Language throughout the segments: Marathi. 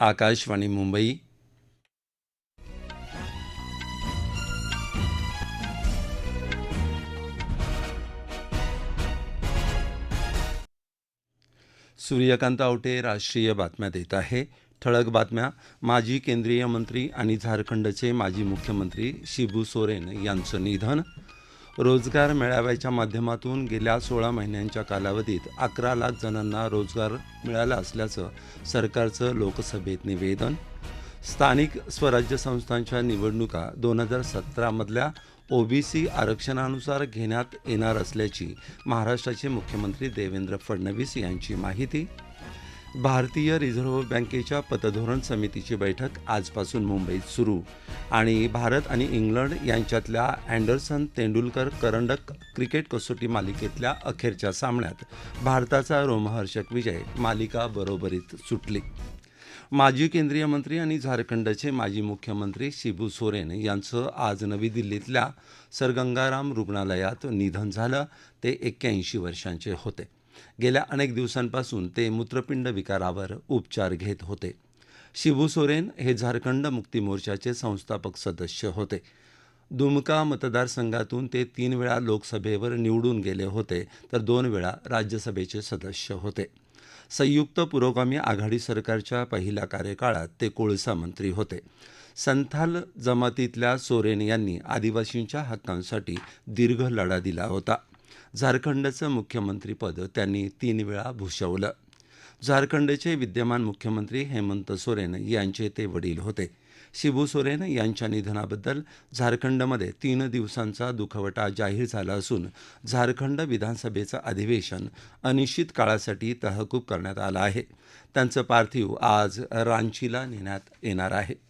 आकाशवाणी मुंबई. सूर्यकांत आवटे राष्ट्रीय बातम्या देत आहे. ठळक बातम्या. माजी केंद्रीय मंत्री आणि झारखंडचे माजी मुख्यमंत्री शिबू सोरेन यांचं निधन रोजगार मेळाव्याच्या माध्यमातून गेल्या सोळा महिन्यांच्या कालावधीत अकरा लाख जणांना रोजगार मिळाला असल्याचं सरकारचं लोकसभेत निवेदन. स्थानिक स्वराज्य संस्थांच्या निवडणुका दोन हजार सतरामधल्या ओबीसी आरक्षणानुसार घेण्यात येणार असल्याची महाराष्ट्राचे मुख्यमंत्री देवेंद्र फडणवीस यांची माहिती भारतीय रिझर्व्ह बँकेच्या पतधोरण समितीची बैठक आजपासून मुंबईत सुरू. आणि भारत आणि इंग्लंड यांच्यातल्या अँडरसन तेंडुलकर करंडक क्रिकेट कसोटी मालिकेतल्या अखेरच्या सामन्यात भारताचा रोमहर्षक विजय मालिका बरोबरीत सुटली. माजी केंद्रीय मंत्री आणि झारखंडचे माजी मुख्यमंत्री शिबू सोरेन यांचं आज नवी दिल्लीतल्या सर गंगाराम रुग्णालयात निधन झालं. ते एक्क्याऐंशी वर्षांचे होते. गेल्या अनेक दिवसांपासून ते मूत्रपिंड विकारावर उपचार घेत होते. शिबू सोरेन हे झारखंड मुक्ती मोर्चाचे संस्थापक सदस्य होते. दुमका मतदारसंघातून ते तीन वेळा लोकसभेवर निवडून गेले होते तर दोन वेळा राज्यसभेचे सदस्य होते. संयुक्त पुरोगामी आघाडी सरकारच्या पहिल्या कार्यकाळात ते कोळसा मंत्री होते. संथाल जमातीतल्या सोरेन यांनी आदिवासींच्या हक्कांसाठी दीर्घ लढा दिला होता. झारखंडचं मुख्यमंत्रीपद त्यांनी तीन वेळा भूषवलं. झारखंडचे विद्यमान मुख्यमंत्री हेमंत सोरेन यांचे ते वडील होते. शिबू सोरेन यांच्या निधनाबद्दल झारखंडमध्ये तीन दिवसांचा दुखवटा जाहीर झाला असून झारखंड विधानसभेचं अधिवेशन अनिश्चित काळासाठी तहकूब करण्यात आलं आहे. त्यांचं पार्थिव आज रांचीला नेण्यात येणार आहे.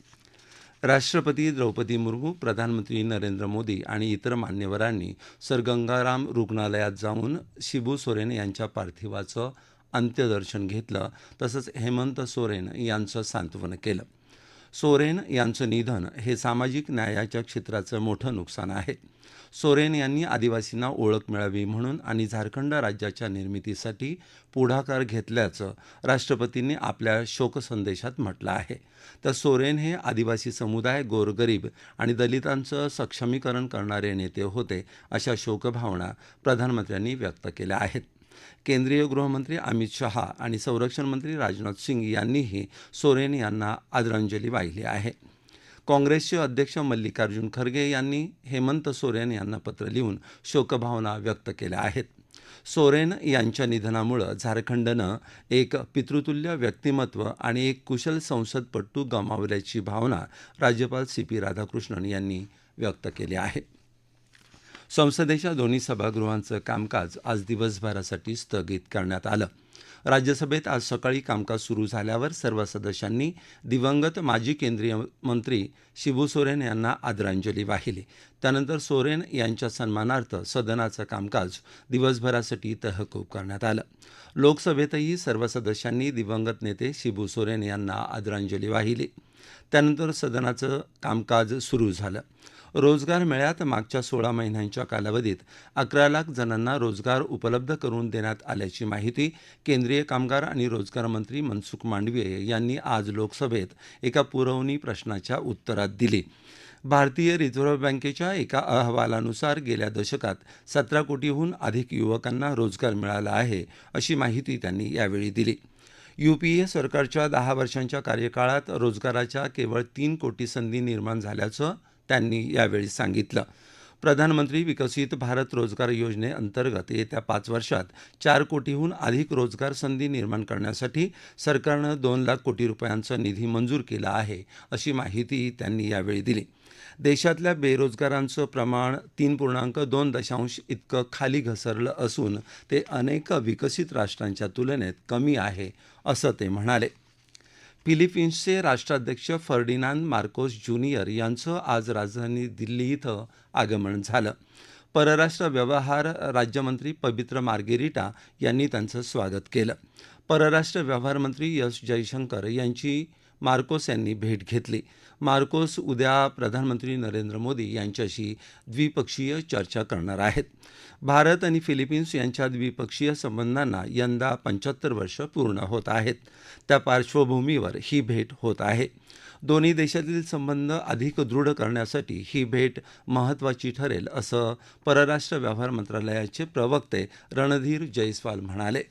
राष्ट्रपती द्रौपदी मुर्मू प्रधानमंत्री नरेंद्र मोदी आणि इतर मान्यवरांनी सर गंगाराम रुग्णालयात जाऊन शिबू सोरेन यांच्या पार्थिवाचं अंत्यदर्शन घेतलं तसंच हेमंत सोरेन यांचं सांत्वन केलं. सोरेन यांचं निधन हे सामाजिक न्यायाच्या क्षेत्राचं मोठं नुकसान आहे. सोरेन यांनी आदिवासींना ओळख मिळावी म्हणून आणि झारखंड राज्याच्या निर्मितीसाठी पुढाकार घेतल्याचं राष्ट्रपतींनी आपल्या शोकसंदेशात म्हटलं आहे. तर सोरेन हे आदिवासी समुदाय गोरगरीब आणि दलितांचं सक्षमीकरण करणारे नेते होते अशा शोकभावना प्रधानमंत्र्यांनी व्यक्त केल्या आहेत. केंद्रीय गृहमंत्री अमित शहा आणि संरक्षण मंत्री राजनाथ सिंग यांनीही सोरेन यांना आदरांजली वाहिली आहे. काँग्रेसचे अध्यक्ष मल्लिकार्जुन खरगे यांनी हेमंत सोरेन यांना पत्र लिहून शोकभावना व्यक्त केल्या आहेत. सोरेन यांच्या निधनामुळं झारखंडनं एक पितृतुल्य व्यक्तिमत्व आणि एक कुशल संसदपटू गमावल्याची भावना राज्यपाल सी पी राधाकृष्णन यांनी व्यक्त केली आहे. संसदेच्या दोन्ही सभागृहांचं कामकाज आज दिवसभरासाठी स्थगित करण्यात आलं. राज्यसभेत आज सकाळी कामकाज सुरू झाल्यावर सर्व सदस्यांनी दिवंगत माजी केंद्रीय मंत्री शिबू सोरेन यांना आदरांजली वाहिली. त्यानंतर सोरेन यांच्या सन्मानार्थ सदनाचं कामकाज दिवसभरासाठी तहकूब करण्यात आलं. लोकसभेतही सर्व सदस्यांनी दिवंगत नेते शिबू सोरेन यांना आदरांजली वाहिली. त्यानंतर सदनाचं कामकाज सुरू झालं. रोजगार मेळ्यात मागच्या सोळा महिन्यांच्या कालावधीत अकरा लाख जणांना रोजगार उपलब्ध करून देण्यात आल्याची माहिती केंद्रीय कामगार आणि रोजगार मंत्री मनसुख मांडवीय यांनी आज लोकसभेत एका पुरवणी प्रश्नाच्या उत्तरात दिली. भारतीय रिझर्व्ह बँकेच्या एका अहवालानुसार गेल्या दशकात सतरा कोटीहून अधिक युवकांना रोजगार मिळाला आहे अशी माहिती त्यांनी यावेळी दिली. युपीए सरकारच्या दहा वर्षांच्या कार्यकाळात रोजगाराच्या केवळ तीन कोटी संधी निर्माण झाल्याचं त्यांनी यावेळी सांगितलं. प्रधानमंत्री विकसित भारत रोजगार योजनेअंतर्गत येत्या पाच वर्षात चार कोटीहून अधिक रोजगार संधी निर्माण करण्यासाठी सरकारनं दोन लाख कोटी रुपयांचा निधी मंजूर केला आहे अशी माहिती त्यांनी यावेळी दिली. देशातल्या बेरोजगारांचं प्रमाण तीन पूर्णांक दोन दशांश इतकं खाली घसरलं असून ते अनेक विकसित राष्ट्रांच्या तुलनेत कमी आहे असं ते म्हणाले. फिलिपिन्सचे राष्ट्राध्यक्ष फर्डिनांद मार्कोस ज्युनियर यांचं आज राजधानी दिल्ली इथं आगमन झालं. परराष्ट्र व्यवहार राज्यमंत्री पवित्र मार्गेरिटा यांनी त्यांचं स्वागत केलं. परराष्ट्र व्यवहार मंत्री एस जयशंकर यांची मार्कोस यांनी भेट घेतली. मार्कोस उद्या प्रधानमंत्री नरेंद्र मोदी यांच्याशी द्विपक्षीय चर्चा करणार आहेत. भारत आणि फिलिपिन्स यांच्या द्विपक्षीय संबंधांना यंदा पंच्याहत्तर वर्ष पूर्ण होत आहेत. त्या पार्श्वभूमीवर ही भेट होत आहे. दोन्ही देशातील संबंध अधिक दृढ करण्यासाठी ही भेट महत्त्वाची ठरेल असं परराष्ट्र व्यवहार मंत्रालयाचे प्रवक्ते रणधीर जयस्वाल म्हणाले.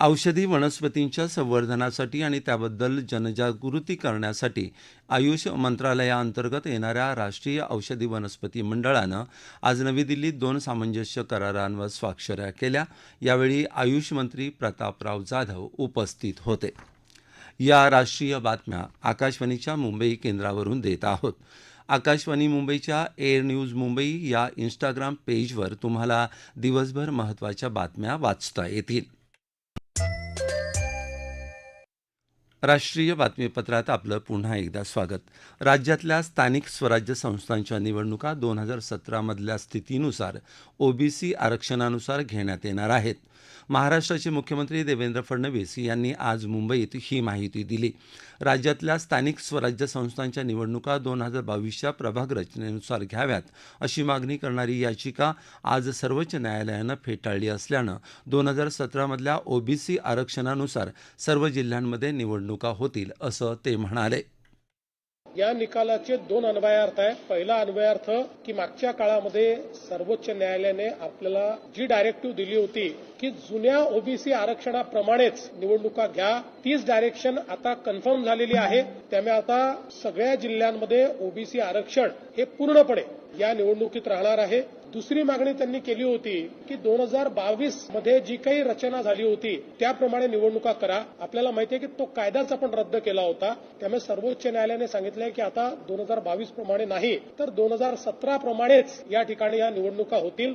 औषधी वनस्पतींच्या संवर्धनासाठी आणि त्याबद्दल जनजागृती करण्यासाठी आयुष मंत्रालयाअंतर्गत येणाऱ्या राष्ट्रीय औषधी वनस्पती मंडळानं आज नवी दिल्लीत दोन सामंजस्य करारांवर स्वाक्षऱ्या केल्या. यावेळी आयुष मंत्री प्रतापराव जाधव उपस्थित होते. या राष्ट्रीय बातम्या आकाशवाणीच्या मुंबई केंद्रावरून देत आहोत. आकाशवाणी मुंबईच्या एअर न्यूज मुंबई या इंस्टाग्राम पेजवर तुम्हाला दिवसभर महत्त्वाच्या बातम्या वाचता येतील. राष्ट्रीय बातमीपत्रात आपलं पुन्हा एकदा स्वागत. राज्यातल्या स्थानिक स्वराज्य संस्थांच्या निवडणुका दोन हजार सतरामधल्या स्थितीनुसार ओबीसी आरक्षणानुसार घेण्यात येणार आहेत. महाराष्ट्राचे मुख्यमंत्री देवेंद्र फडणवीस यांनी आज मुंबईत ही माहिती दिली. राज्यातल्या स्थानिक स्वराज्य संस्थांच्या निवडणुका दोन हजार बावीसच्या प्रभाग रचनेनुसार घ्याव्यात अशी मागणी करणारी याचिका आज सर्वोच्च न्यायालयानं फेटाळली असल्यानं दोन हजार सतरामधल्या ओबीसी आरक्षणानुसार सर्व जिल्ह्यांमध्ये निवडणुका होतील असं ते म्हणाले. या निकालाचे दोन अन्वयार्थ आहे पहिला अन्वयार्थ की मागच्या काळामध्ये सर्वोच्च न्यायालयाने आपल्याला जी डायरेक्टिव्ह दिली होती की जुन्या ओबीसी आरक्षणाप्रमाणेच निवडणुका घ्या. तीच डायरेक्शन आता कन्फर्म झालेली आहे. त्यामुळे आता सगळ्या जिल्ह्यांमध्ये ओबीसी आरक्षण हे पूर्णपणे या निवडणुकीत राहणार आहे. दुसरी मागणी त्यांनी केली होती की दोन हजार बावीसमध्ये जी काही रचना झाली होती त्याप्रमाणे निवडणुका करा. आपल्याला माहिती आहे की तो कायदाच आपण रद्द केला होता. त्यामुळे सर्वोच्च न्यायालयाने सांगितलं की आता दोन हजार बावीस प्रमाणे नाही तर दोन हजार सतरा प्रमाणेच या ठिकाणी या निवडणुका होतील.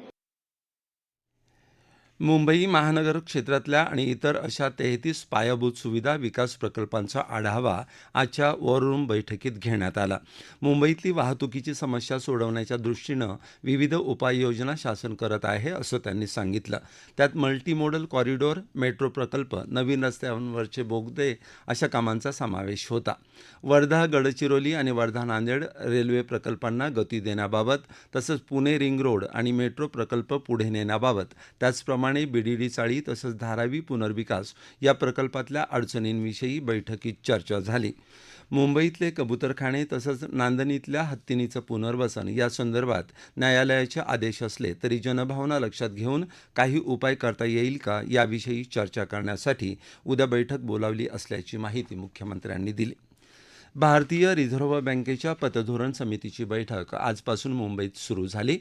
मुंबई महानगर क्षेत्रातल्या आणि इतर अशा तेहतीस पायाभूत सुविधा विकास प्रकल्पांचा आढावा आजच्या वॉररूम बैठकीत घेण्यात आला. मुंबईतली वाहतुकीची समस्या सोडवण्याच्या दृष्टीनं विविध उपाययोजना शासन करत आहे असं त्यांनी सांगितलं. त्यात मल्टी मोडल कॉरिडॉर मेट्रो प्रकल्प नवीन रस्त्यांवरचे बोगदे अशा कामांचा समावेश होता. वर्धा गडचिरोली आणि वर्धा नांदेड रेल्वे प्रकल्पांना गती देण्याबाबत तसंच पुणे रिंग रोड आणि मेट्रो प्रकल्प पुढे नेण्याबाबत त्याचप्रमाणे ठाणे बीडीडी चाळी तसंच धारावी पुनर्विकास या प्रकल्पातल्या अडचणींविषयी बैठकीत चर्चा झाली. मुंबईतले कबुतरखाने तसंच नांदणीतल्या हत्तीनीचं पुनर्वसन या संदर्भात न्यायालयाचे आदेश असले तरी जनभावना लक्षात घेऊन काही उपाय करता येईल का याविषयी चर्चा करण्यासाठी उद्या बैठक बोलावली असल्याची माहिती मुख्यमंत्र्यांनी दिली. भारतीय रिझर्व्ह बँकेच्या पतधोरण समितीची बैठक आजपासून मुंबईत सुरू झाली.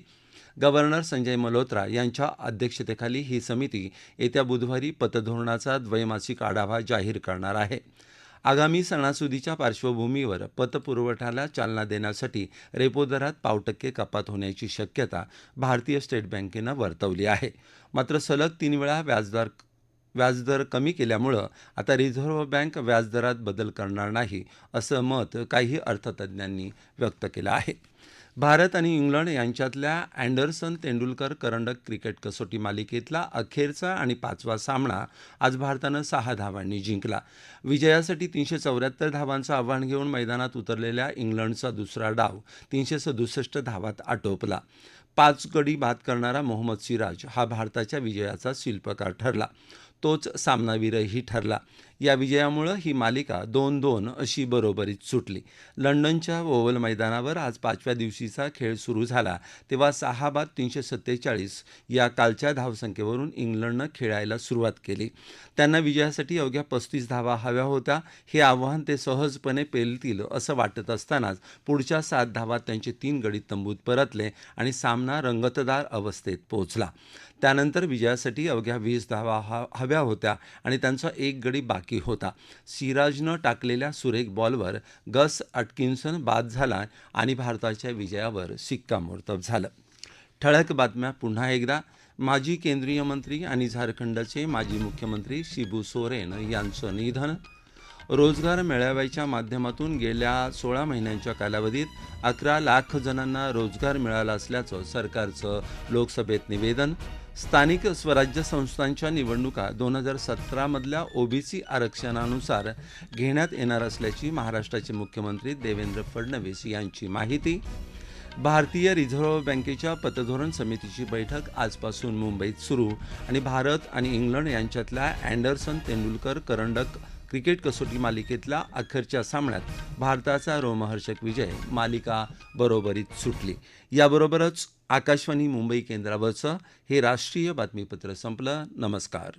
गव्हर्नर संजय मल्होत्रा यांच्या अध्यक्षतेखाली ही समिती येत्या बुधवारी पतधोरणाचा द्वैमासिक आढावा जाहीर करणार आहे. आगामी सणासुदीच्या पार्श्वभूमीवर पतपुरवठ्याला चालना देण्यासाठी रेपो दरात पाव टक्के कपात होण्याची शक्यता भारतीय स्टेट बँकेनं वर्तवली आहे. मात्र सलग तीन वेळा व्याजदर व्याजदर कमी केल्यामुळं आता रिझर्व्ह बँक व्याजदरात बदल करणार नाही असं मत काही अर्थतज्ज्ञांनी व्यक्त केलं आहे. भारत आणि इंग्लंड यांच्यातल्या अँडरसन तेंडुलकर करंडक क्रिकेट कसोटी मालिकेतला अखेरचा आणि पाचवा सामना आज भारतानं सहा धावांनी जिंकला. विजयासाठी तीनशे चौऱ्याहत्तर धावांचं आव्हान घेऊन मैदानात उतरलेल्या इंग्लंडचा दुसरा डाव तीनशे सदुसष्ट धावात आटोपला. पाच गडी बाद करणारा मोहम्मद सिराज हा भारताच्या विजयाचा शिल्पकार ठरला. तोच सामनावीरही ठरला. या विजयामुळं ही मालिका दोन दोन अशी बरोबरीत सुटली. लंडनच्या ओव्हल मैदानावर आज पाचव्या दिवशीचा खेळ सुरू झाला. तेव्हा सहा बाद तीनशे सत्तेचाळीस या कालच्या धावसंख्येवरून इंग्लंडनं खेळायला सुरुवात केली. त्यांना विजयासाठी अवघ्या पस्तीस धावा हव्या होत्या. हे आव्हान ते सहजपणे पेलतील असं वाटत असतानाच पुढच्या सात धावात त्यांचे तीन गडी तंबूत परतले आणि सामना रंगतदार अवस्थेत पोहोचला. त्यानंतर विजयासाठी अवघ्या वीस धावा हव्या होत्या आणि त्यांचा एक गडी बाकी होता. सिराजनं टाकलेल्या सुरेख बॉलवर गस अटकिन्सन बाद झाला आणि भारताच्या विजयावर शिक्कामोर्तब झालं. ठळक बातम्या पुन्हा एकदा. माजी केंद्रीय मंत्री आणि झारखंडचे माजी मुख्यमंत्री शिबू सोरेन यांचं निधन. रोजगार मेळाव्याच्या माध्यमातून गेल्या सोळा महिन्यांच्या कालावधीत अकरा लाख जणांना रोजगार मिळाला असल्याचं सरकारचं लोकसभेत निवेदन. स्थानिक स्वराज्य संस्थांच्या निवडणुका दोन हजार सतरामधल्या ओबीसी आरक्षणानुसार घेण्यात येणार असल्याची महाराष्ट्राचे मुख्यमंत्री देवेंद्र फडणवीस यांची माहिती. भारतीय रिझर्व्ह बँकेच्या पतधोरण समितीची बैठक आजपासून मुंबईत सुरू आणि भारत आणि इंग्लंड यांच्यातल्या अँडरसन तेंडुलकर करंडक क्रिकेट कसोटी मालिकेतला अखेरच्या सामन्यात भारताचा रोमहर्षक विजय मालिका बरोबरीत सुटली. याबरोबरच आकाशवाणी मुंबई केंद्रावरचं हे राष्ट्रीय बातमीपत्र संपलं. नमस्कार.